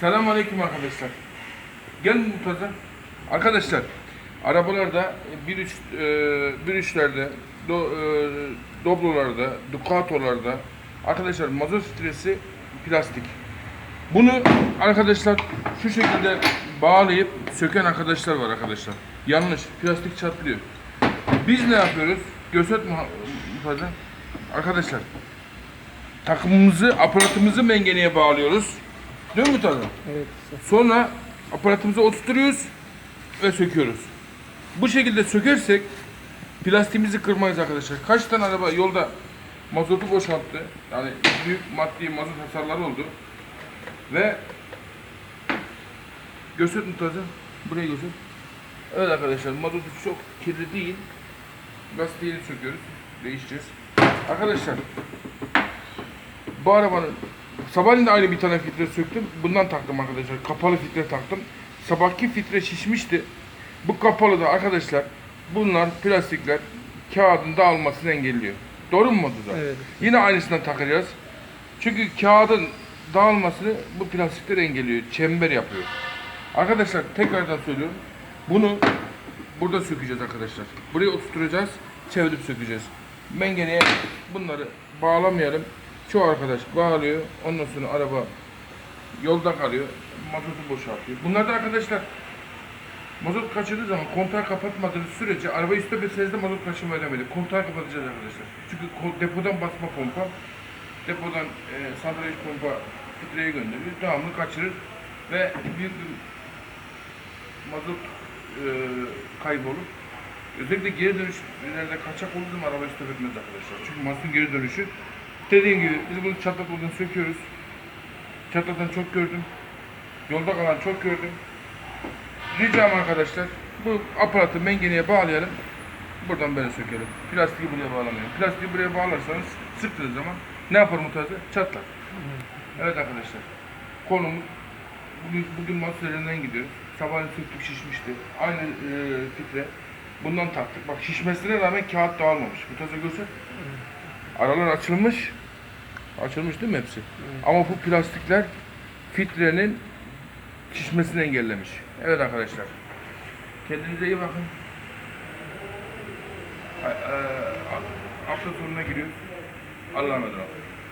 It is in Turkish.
Selamünaleyküm arkadaşlar. Gelin Murtaza. Arkadaşlar, arabalarda 1.3 e, 1.3'lerde, do, e, Doblo'larda, Ducato'larda arkadaşlar mazot filtresi plastik. Bunu arkadaşlar şu şekilde bağlayıp söken arkadaşlar var arkadaşlar. Yanlış, plastik çatlıyor. Biz ne yapıyoruz? Göset Murtaza? Arkadaşlar, takımımızı, aparatımızı mengeneye bağlıyoruz. Değil mi Murtaza? Evet. Sonra aparatımıza oturtuyoruz ve söküyoruz. Bu şekilde sökersek plastiğimizi kırmayız arkadaşlar. Kaç tane araba yolda mazotu boşalttı. Yani büyük maddi mazot hasarları oldu. Ve göster Mutazı. Buraya göster. Evet arkadaşlar mazotu çok kirli değil. Lastiğini söküyoruz. Değişeceğiz. Arkadaşlar bu arabanın sabahleyin de aynı bir tane filtre söktüm. Bundan taktım arkadaşlar. Kapalı filtre taktım. Sabahki filtre şişmişti. Bu kapalı da arkadaşlar bunlar plastikler kağıdın dağılmasını engelliyor. Doğru mu Matuza? Evet. Yine aynısından takacağız. Çünkü kağıdın dağılmasını bu plastikler engelliyor. Çember yapıyor. Arkadaşlar tekrardan söylüyorum. Bunu burada sökeceğiz arkadaşlar. Buraya oturtacağız. Çevirip sökeceğiz. Mengeneye bunları bağlamayalım. Çoğu arkadaş bağlıyor. Ondan sonra araba yolda kalıyor. Mazotu boşaltıyor. Bunlar da arkadaşlar mazot kaçırdığı zaman kontağı kapatmadığınız sürece araba üstte bir sezde mazot kaçırmaya devam ediyor. Kontağı kapatacağız arkadaşlar. Çünkü depodan basma pompa depodan e, santraliz pompa filtreye gönderiyor. Devamlı kaçırır ve büyük bir mazot e, kaybolur. Özellikle geri dönüşlerde kaçak olduğu zaman araba stop etmez arkadaşlar. Çünkü mazotun geri dönüşü dediğim gibi biz bunu çatlak olduğunu söküyoruz. Çatlaktan çok gördüm. Yolda kalan çok gördüm. Ricam arkadaşlar bu aparatı mengeneye bağlayalım. Buradan böyle sökelim. Plastiği buraya bağlamayalım. Plastiği buraya bağlarsanız sıktığınız zaman ne yapar mutazı? Çatlar. Evet arkadaşlar. Konumuz bugün, bugün mahsullerinden gidiyoruz. Sabahleyin söktük şişmişti. Aynı e. Bundan taktık. Bak şişmesine rağmen kağıt dağılmamış. Mutaza görsen. Aralar açılmış. Açılmış değil mi hepsi? Ama bu plastikler filtrenin şişmesini engellemiş. Evet arkadaşlar. Kendinize iyi bakın. A- e, Hafta sonuna giriyoruz. Allah'a emanet olun.